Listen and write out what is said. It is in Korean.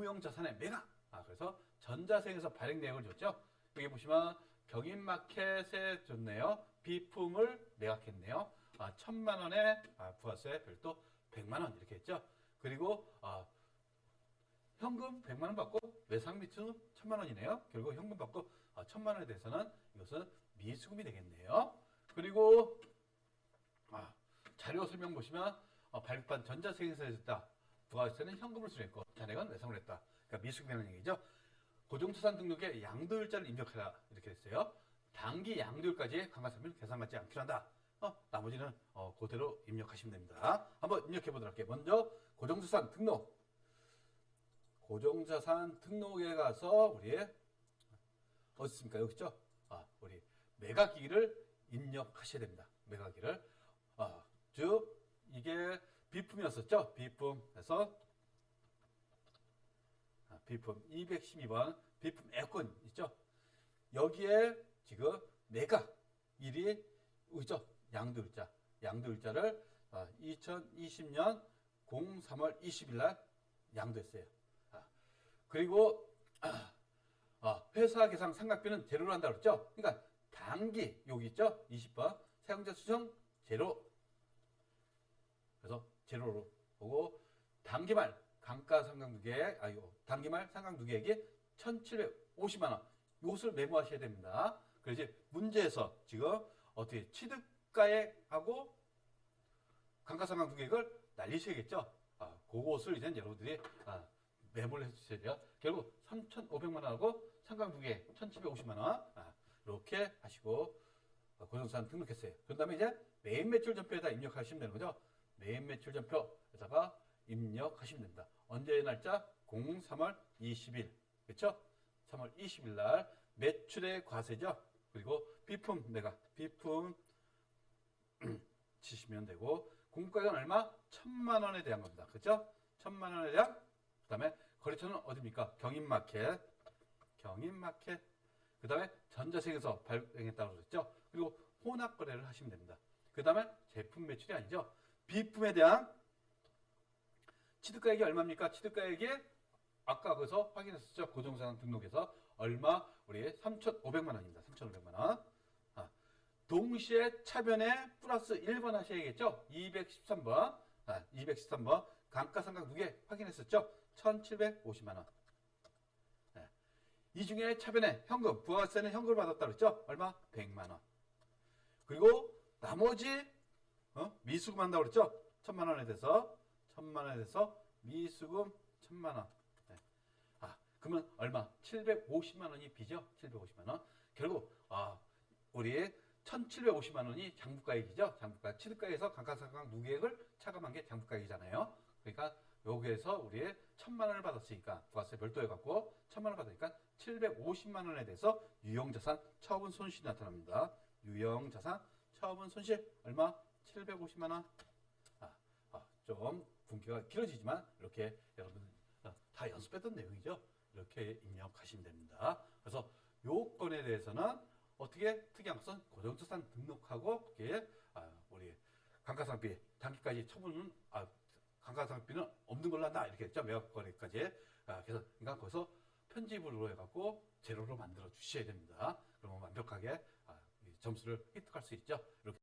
의무용 자산의 매각. 아, 그래서 전자생에서 발행 내역을 줬죠. 여기 보시면 경인마켓에 줬네요. 비품을 매각했네요. 아, 천만 원에 아, 부가세 별도 100만 원 이렇게 했죠. 그리고 아, 현금 100만 원 받고 외상 미수는 1000만 원이네요. 결국 현금 받고 아, 1000만 원에 대해서는 이것은 미수금이 되겠네요. 그리고 아, 자료 설명 보시면 어, 발급한 전자세계에서 했다. 부가세는 현금을 수령했고 잔액은 외상을 했다. 그러니까 미수금이라는 얘기죠. 고정자산 등록에 양도일자를 입력하라 이렇게 됐어요. 단기 양도일까지 감가상각비는 계산받지 않기로 한다. 어, 나머지는 어, 그대로 입력하시면 됩니다. 한번 입력해 보도록 할게요. 먼저 고정자산 등록. 고정자산 등록에 가서 우리 어디 있습니까? 여기 있죠? 아, 우리 매각기를 입력하셔야 됩니다. 매각기를. 아, 즉 이게 비품이었었죠? 비품에서 아, 비품 212번 비품 에어컨 있죠? 여기에 지금 매각 일이 있죠? 양도일자. 양도일자를 아, 2020년 03월 20일 날 양도했어요. 아, 그리고 아, 아, 회사 계상 상각비는 제로로 한다고 그랬죠? 그러니까 단기 여기 있죠? 20번 사용자 수정 제로 그래서 제로로 보고 단기말 상각 누계액 아이고 단기말 누계액이 1,750만 원 이것을 메모하셔야 됩니다. 그래서 문제에서 지금 어떻게 취득가액하고 감가상각 누계액을 날리셔야겠죠. 아, 그것을 이제 여러분들이 아, 메모를 해주셔야 돼요. 결국 3,500만 원하고 누계액 1,750만 원 아, 이렇게 하시고 어, 고정산 등록했어요. 그런 다음에 이제 메인 매출 전표에다 입력하시면 되는 거죠. 메인 매출 전표에다가 입력하시면 됩니다. 언제의 날짜? 03월 20일. 그렇죠? 3월 20일 날 매출의 과세죠. 그리고 비품 내가 비품 치시면 되고 공가액은 얼마? 천만 원에 대한 겁니다. 그렇죠? 천만 원에 대한 그다음에 거래처는 어디입니까? 경인마켓. 경인마켓. 그다음에 전자세계에서 발행했다고 그랬죠. 그리고 혼합 거래를 하시면 됩니다. 그다음에 제품 매출이 아니죠. 비품에 대한 취득가액이 얼마입니까? 취득가액이 아까 거기서 확인했었죠. 고정자산 등록에서 얼마? 우리 3,500만 원입니다. 3,500만 원. 아, 동시에 차변에 플러스 1번 하셔야겠죠? 213번. 아, 213번. 감가상각 누계 확인했었죠? 1,750만 원. 네. 이 중에 차변에 현금, 부가세는 현금을 받았다 그랬죠? 얼마? 100만 원. 그리고 나머지 어? 미수금 한다고 그랬죠? 천만 원에 대해서 천만 원에 대해서 미수금 천만 원. 네. 아 그러면 얼마? 750만 원이 비죠? 750만 원. 결국 아 우리 1,750만 원이 장부가액이죠. 장부가 취득가액에서 감가상각 누계액을 차감한 게 장부가액이잖아요. 그러니까 여기에서 우리 천만 원을 받았으니까 부가세 별도해 갖고 천만 원 받으니까 750만 원에 대해서 유형자산 처분 손실이 나타납니다. 유형자산 처분 손실 얼마? 750만 원. 아, 아, 좀 분기가 길어지지만 이렇게 여러분 어, 다 연습했던 내용이죠. 이렇게 입력하시면 됩니다. 그래서 요 건에 대해서는 어떻게 특이한 것은 고정자산 등록하고 그게 아, 우리 감가상비 단기까지 처분은 아, 감가상비는 없는 걸로 한다 이렇게 했죠 매각 거래까지 아, 그래서 그러니까 거기서 편집으로 해갖고 제로로 만들어 주셔야 됩니다. 그러면 완벽하게 아, 이 점수를 획득할 수 있죠. 이렇게